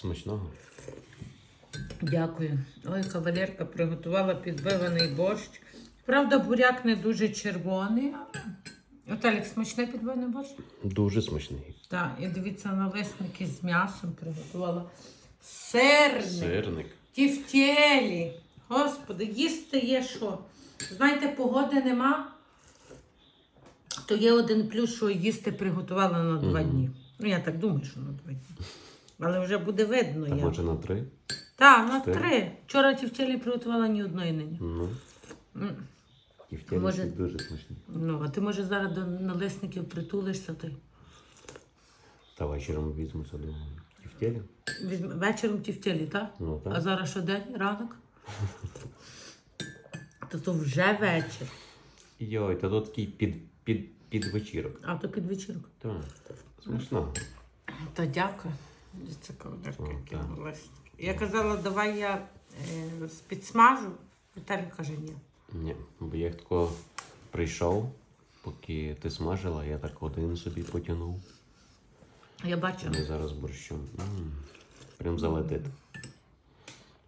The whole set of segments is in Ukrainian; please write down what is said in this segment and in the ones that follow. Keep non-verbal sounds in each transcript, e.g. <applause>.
Смачного. Дякую. Ой, кавалерка приготувала підбиваний борщ. Правда, буряк не дуже червоний. Отелік, смачний підбиваний борщ? Дуже смачний. Так, і дивіться, налисники з м'ясом приготувала. Сирник. Сирник. Тівтєлі. Господи, їсти є що. Знаєте, погоди нема. То є один плюс, що їсти приготувала на два Мгм. дні. Ну, я так думаю, що на два дні. Але вже буде видно. А я. може на три? Так, на Чотири? три. Вчора ті тівтєлі приготувала ні одної нині. Ну. М. І в тілі Може- дуже смачні. Ну, а ти може зараз до налисників притулишся ти. Та вечором візьмуся до і в тілі. Візьм... Вечором тівтєлі, так? Ну А зараз що день? Ранок? <laughs> То то вже вечір. Йой, та тут такий під, під, під вечірок. А то під вечірку. Так. Смачного. Та дякую. Це О, який так. Я казала, давай я е, підсмажу. Віталій каже, ні. Ні, бо я тако прийшов, поки ти смажила, я так один собі потягнув. Я бачила. Ми зараз борщом. М, Прям залетить.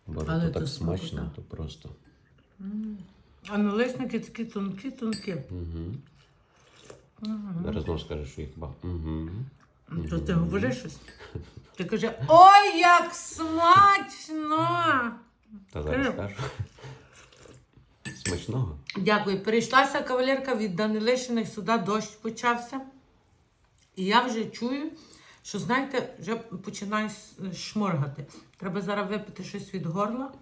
Боже, Але то так смачно, то просто. А налисники такі тонкі, тонкі. Угу. Зараз знову скажеш, що їх ба. Угу. То ти говориш щось? <laughs> Ти каже, ой, як смачно! Та зараз Кажу. скажу. Смачного. Дякую. Перейшлася кавалерка від Данилишиних сюди дощ почався. І я вже чую, що, знаєте, вже починаю шморгати. Треба зараз випити щось від горла.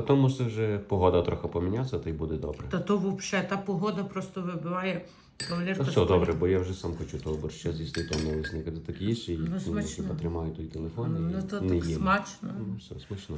Та то може вже погода трохи помінятися, то й буде добре. Та то взагалі та погода просто вибиває кавалерка. Та все добре, бо я вже сам хочу того борща з'їсти то налисника. Ти так їш і Ну, ну, потримаю той телефон Ну і то не так їм. смачно. Ну, все, смачно.